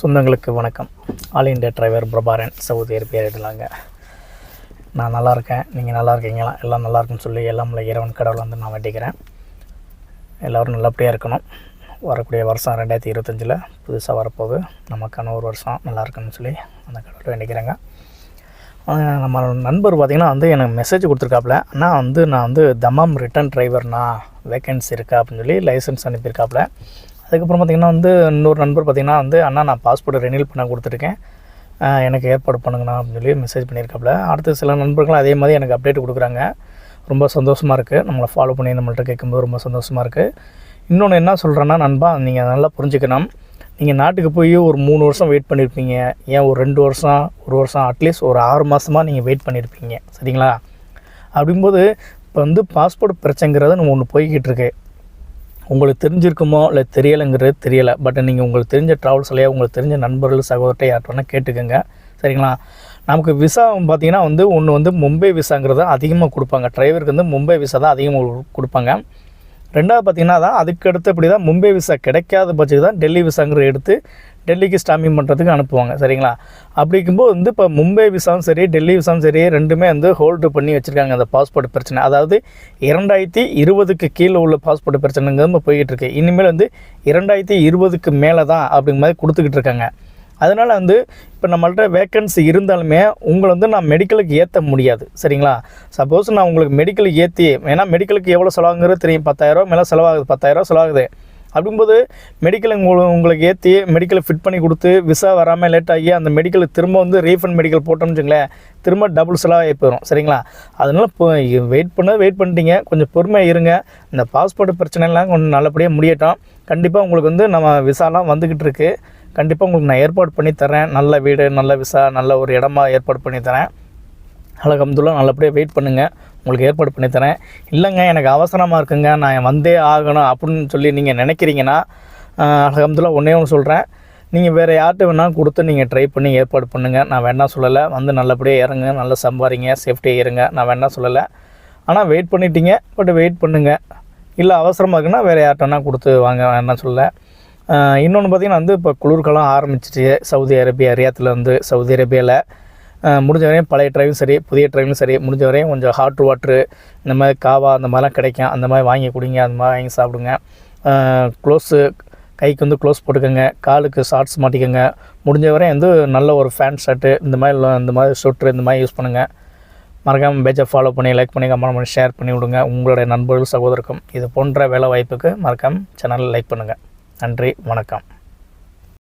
சொந்தங்களுக்கு வணக்கம். All India driver Prabaran Saudi Arabia நான் நல்லா இருக்கேன். நீங்கள் நல்லா இருக்கீங்களா? எல்லாம் நல்லா இருக்குன்னு சொல்லி எல்லாம் இறைவன் கடவுள் வந்து நான் வேண்டிக்கிறேன். எல்லோரும் நல்லபடியாக இருக்கணும். வரக்கூடிய வருஷம் ரெண்டாயிரத்தி இருபத்தஞ்சில் புதுசாக வரப்போகுது. நமக்கான ஒரு வருஷம் நல்லா இருக்குன்னு சொல்லி அந்த கடவுள் வேண்டிக்கிறேங்க. நம்ம நண்பர் பார்த்திங்கன்னா வந்து எனக்கு மெசேஜ் கொடுத்துருக்காப்புல. ஆனால் வந்து நான் வந்து தமாம் ரிட்டன் டிரைவர்னா வேகன்சி இருக்கா அப்படின்னு சொல்லி லைசன்ஸ் அனுப்பியிருக்காப்புல. அதுக்கப்புறம் பார்த்திங்கன்னா வந்து இன்னொரு நண்பர் பார்த்திங்கன்னா வந்து அண்ணா நான் பாஸ்போர்ட்டை ரெனியூல் பண்ண கொடுத்துருக்கேன். எனக்கு ஏற்பாடு பண்ணுங்கண்ணா அப்படின்னு சொல்லி மெசேஜ் பண்ணியிருக்காப்புல அடுத்து சில நண்பர்களும் அதே மாதிரி எனக்கு அப்டேட் கொடுக்குறாங்க. ரொம்ப சந்தோஷமாக இருக்குது நம்மளை ஃபாலோ பண்ணி நம்மள்ட்ட கேட்கும்போது ரொம்ப சந்தோஷமாக இருக்குது இன்னொன்று என்ன சொல்கிறேன்னா நண்பா நீங்கள் நல்லா புரிஞ்சுக்கணும். நீங்கள் நாட்டுக்கு போய் ஒரு மூணு வருஷம் வெயிட் பண்ணியிருப்பீங்க ஏன் ஒரு ரெண்டு வருஷம் ஒரு வருஷம் அட்லீஸ்ட் ஒரு ஆறு மாதமாக நீங்கள் வெயிட் பண்ணியிருப்பீங்க சரிங்களா? அப்படிங்கும்போது இப்போ வந்து பாஸ்போர்ட் பிரச்சனைங்கிறது நம்ம ஒன்று போய்கிட்டு இருக்கு. உங்களுக்கு தெரிஞ்சிருக்குமோ இல்லை தெரியலைங்கிறது தெரியலை. பட் நீங்கள் உங்களுக்கு தெரிஞ்ச ட்ராவல்ஸ்லையே உங்களுக்கு தெரிஞ்ச நண்பர்கள் சகோதரத்தை யார்கிட்ட கேட்டுக்கோங்க. சரிங்களா? நமக்கு விசா பார்த்தீங்கன்னா வந்து ஒன்று வந்து மும்பை விசாங்கிறத அதிகமாக கொடுப்பாங்க. டிரைவருக்கு வந்து மும்பை விசா தான் அதிகமாக கொடுப்பாங்க. ரெண்டாவது பார்த்தீங்கன்னா தான் அதுக்கு அடுத்தபடி தான் மும்பை விசா கிடைக்காத பட்சத்துக்கு தான் டெல்லி விசாங்கிற எடுத்து டெல்லிக்கு ஸ்டாம்பிங் பண்ணுறதுக்கு அனுப்புவாங்க சரிங்களா? அப்படி இருக்கும்போது வந்து இப்போ மும்பை விசாவும் சரி டெல்லி விசாவும் சரி ரெண்டுமே வந்து ஹோல்டு பண்ணி வச்சுருக்காங்க அந்த பாஸ்போர்ட் பிரச்சனை. அதாவது இரண்டாயிரத்தி இருபதுக்கு கீழே உள்ள பாஸ்போர்ட் பிரச்சனைங்கிறது போய்கிட்டு இருக்கு. இனிமேல் வந்து இரண்டாயிரத்தி இருபதுக்கு மேலே தான் அப்படிங்கிற மாதிரி கொடுத்துக்கிட்டு இருக்காங்க. அதனால் வந்து இப்போ நம்மள்ட்ட வேக்கன்சி இருந்தாலுமே உங்களை வந்து நான் மெடிக்கலுக்கு ஏற்ற முடியாது. சரிங்களா? சப்போஸ் நான் உங்களுக்கு மெடிக்கலுக்கு ஏற்றி ஏன்னா மெடிக்கலுக்கு எவ்வளோ செலவாகுங்கிறது தெரியும். பத்தாயிரம் மேலே செலவாகுது. பத்தாயிரம் செலவாகுது. அப்படிங்கும்போது மெடிக்கல் உங்களுக்கு உங்களுக்கு ஏற்றி மெடிக்கலை ஃபிட் பண்ணி கொடுத்து விசா வராமல் லேட் ஆகி அந்த மெடிக்கலுக்கு திரும்ப வந்து ரீஃபண்ட் மெடிக்கல் போட்டோம்னு வச்சுங்களேன் திரும்ப டபுள் செலவாகி போயிடும் சரிங்களா? அதனால் இப்போ வெயிட் பண்ண வெயிட் பண்ணிட்டீங்க. கொஞ்சம் பொறுமையாக இருங்க. இந்த பாஸ்போர்ட் பிரச்சனைலாம் கொஞ்சம் நல்லபடியாக முடியட்டும். கண்டிப்பாக உங்களுக்கு வந்து நம்ம விசாலாம் வந்துக்கிட்டு இருக்குது கண்டிப்பாக உங்களுக்கு நான் ஏற்பாடு பண்ணி தரேன். நல்ல வீடு நல்ல விசா நல்ல ஒரு இடமா ஏற்பாடு பண்ணி தரேன். அலகம்துல்லா நல்லபடியாக வெயிட் பண்ணுங்கள் உங்களுக்கு ஏற்பாடு பண்ணி தரேன். இல்லைங்க எனக்கு அவசரமாக இருக்குங்க. நான் வந்தே ஆகணும் அப்படின்னு சொல்லி நீங்கள் நினைக்கிறீங்கன்னா அலகம்துல்லா ஒன்றே ஒன்று சொல்கிறேன் நீங்கள் வேறு யார்கிட்ட வேணால் கொடுத்து நீங்கள் ட்ரை பண்ணி ஏற்பாடு பண்ணுங்கள் நான் வேணால் சொல்லலை. வந்து நல்லபடியாக இறங்க நல்லா சம்பாதிங்க சேஃப்டியாக இருங்க. நான் வேணால் சொல்லலை. ஆனால் வெயிட் பண்ணிட்டீங்க. பட் வெயிட் பண்ணுங்கள் இல்லை அவசரமாக இருக்குன்னா வேறு யார்கிட்டனா கொடுத்து வாங்க. வேணாம் சொல்லலை. இன்னொன்று பார்த்திங்கன்னா வந்து இப்போ குளிர்காலம் ஆரம்பிச்சிச்சு சவுதி அரேபியா ரியாத்தில் வந்து சவுதி அரேபியாவில் முடிஞ்ச வரையும் பழைய ட்ரைவும் சரி புதிய ட்ரைவும் சரி முடிஞ்ச வரையும் கொஞ்சம் ஹாட் வாட்ரு இந்த மாதிரி காவா அந்த மாதிரிலாம் கிடைக்கும். அந்த மாதிரி வாங்கி குடிங்க அந்த மாதிரி வாங்கி சாப்பிடுங்க. க்ளோஸு கைக்கு வந்து க்ளோஸ் போட்டுக்கோங்க காலுக்கு ஷார்ட்ஸ் மாட்டிக்கோங்க. முடிஞ்ச வரையும் வந்து நல்ல ஒரு ஃபேன் ஷர்ட்டு இந்த மாதிரி இந்த மாதிரி ஸ்வெட்ரு இந்த மாதிரி யூஸ் பண்ணுங்கள் மறக்காமல் பேஜை ஃபாலோ பண்ணி லைக் பண்ணி கமெண்ட் பண்ணி ஷேர் பண்ணி விடுங்க. உங்களுடைய நண்பர்கள் சகோதரருக்கும். இது போன்ற வேலை வாய்ப்புக்கு மறக்காமல் சேனலில் லைக் பண்ணுங்கள் நன்றி வணக்கம்.